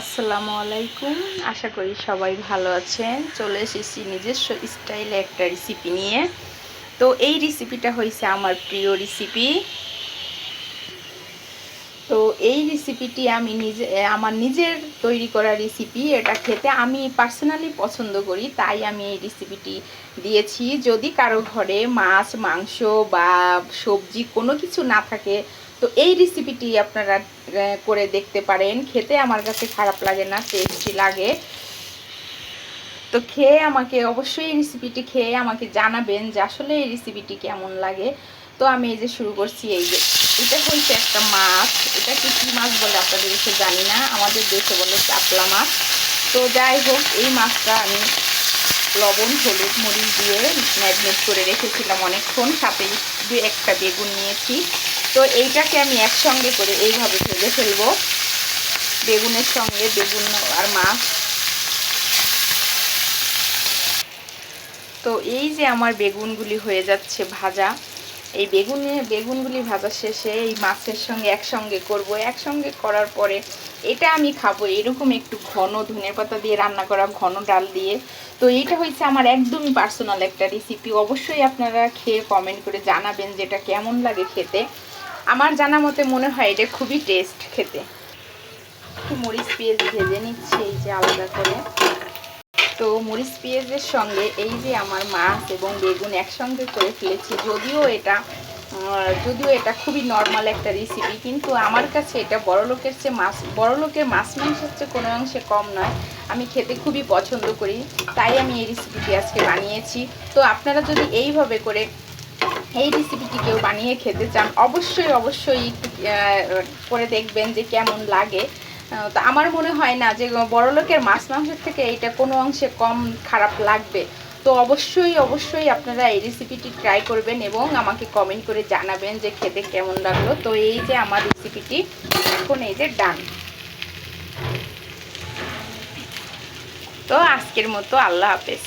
আসসালামু আলাইকুম। আশা করি সবাই ভালো আছেন। চলে এসেছি নিজস্ব স্টাইলে একটা রেসিপি নিয়ে। তো এই রেসিপিটা হয়েছে আমার প্রিয় রেসিপি এই রেসিপিটি আমি নিজে আমার নিজের তৈরি করা রেসিপি এটা খেতে আমি পার্সোনালি পছন্দ করি, তাই আমি এই রেসিপিটি দিয়েছি। যদি কারও ঘরে মাছ, মাংস বা সবজি কোনো কিছু না থাকে, তো এই রেসিপিটি আপনারা করে দেখতে পারেন। খেতে আমার কাছে খারাপ লাগে না টেস্টি লাগে। তো খেয়ে আমাকে অবশ্যই এই রেসিপিটি খেয়ে আমাকে জানাবেন যে আসলে এই রেসিপিটি কেমন লাগে। তো আমি এই যে শুরু করছি, এই যে এটা হচ্ছে একটা মাছ। এটা কি কী মাছ বলে আপনাদের দেশে জানি না। আমাদের দেশে বলে চাপলা মাছ। তো যাই হোক, এই মাছটা আমি লবণ, হলুদ, মরিচ দিয়ে ম্যারিনেট করে রেখেছিলাম অনেকক্ষণ। সাথে দু একটা বেগুন নিয়েছি। তো এইটাকে আমি একসঙ্গে করে এইভাবে ভেজে ফেলব। বেগুনের সঙ্গে বেগুন আর মাছ। তো এই যে আমার বেগুনগুলি হয়ে যাচ্ছে ভাজা। এই বেগুনে, বেগুনগুলি ভাজা শেষে এই মাছের সঙ্গে একসঙ্গে করব। একসঙ্গে করার পরে এটা আমি খাব এরকম একটু ঘন ধনের পাতা দিয়ে রান্না করা, ঘন ডাল দিয়ে। তো এইটা হচ্ছে আমার একদমই পার্সোনাল একটা রেসিপি অবশ্যই আপনারা খেয়ে কমেন্ট করে জানাবেন যেটা কেমন লাগে খেতে। আমার জানা মতে মনে হয় এটা খুবই টেস্ট খেতে। একটু মরিচ পেঁয়াজ ভেজে নিচ্ছে, এই যে আলাদা করে। তো মরিচ পেঁয়াজের সঙ্গে এই যে আমার মাছ এবং বেগুন একসঙ্গে করে ফেলেছি, যদিও এটা যদিও এটা খুবই নর্মাল একটা রেসিপি কিন্তু আমার কাছে এটা বড় লোকের চেয়ে মাছ, বড় লোকের মাছ মাংসের চেয়ে কোনো অংশে কম নয়। আমি খেতে খুবই পছন্দ করি, তাই আমি এই রেসিপিটি আজকে বানিয়েছি। তো আপনারা যদি এইভাবে করে এই রেসিপিটি কেউ বানিয়ে খেতে চান, অবশ্যই অবশ্যই করে দেখবেন যে কেমন লাগে। তো আমার মনে হয় না যে বড়লোকের মাছ মাংসের থেকে এটা কোনো অংশে কম খারাপ লাগবে। তো অবশ্যই অবশ্যই আপনারা এই রেসিপিটি ট্রাই করবেন এবং আমাকে কমেন্ট করে জানাবেন যে খেতে কেমন লাগল। তো এই যে আমার রেসিপিটি এখন এই যে ডান। তো আজকের মতো আল্লাহ হাফেজ।